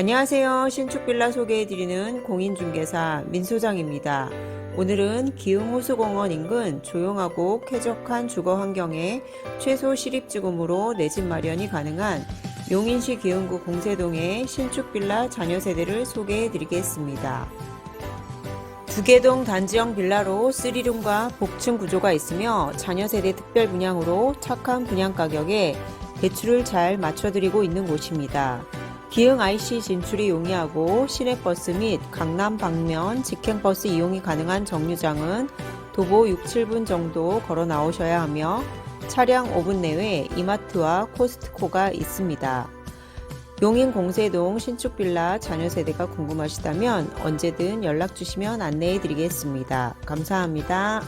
안녕하세요. 신축빌라 소개해드리는 공인중개사 민소장입니다. 오늘은 기흥호수공원 인근 조용하고 쾌적한 주거 환경에 최소 실입지금으로 내 집 마련이 가능한 용인시 기흥구 공세동의 신축빌라 자녀세대를 소개해드리겠습니다. 두개동 단지형 빌라로 3룸과 복층 구조가 있으며 자녀세대 특별 분양으로 착한 분양 가격에 대출을 잘 맞춰드리고 있는 곳입니다. 기흥 IC 진출이 용이하고 시내버스 및 강남 방면 직행버스 이용이 가능한 정류장은 도보 6, 7분 정도 걸어 나오셔야 하며 차량 5분 내외 이마트와 코스트코가 있습니다. 용인 공세동 신축 빌라 자녀 세대가 궁금하시다면 언제든 연락 주시면 안내해 드리겠습니다. 감사합니다.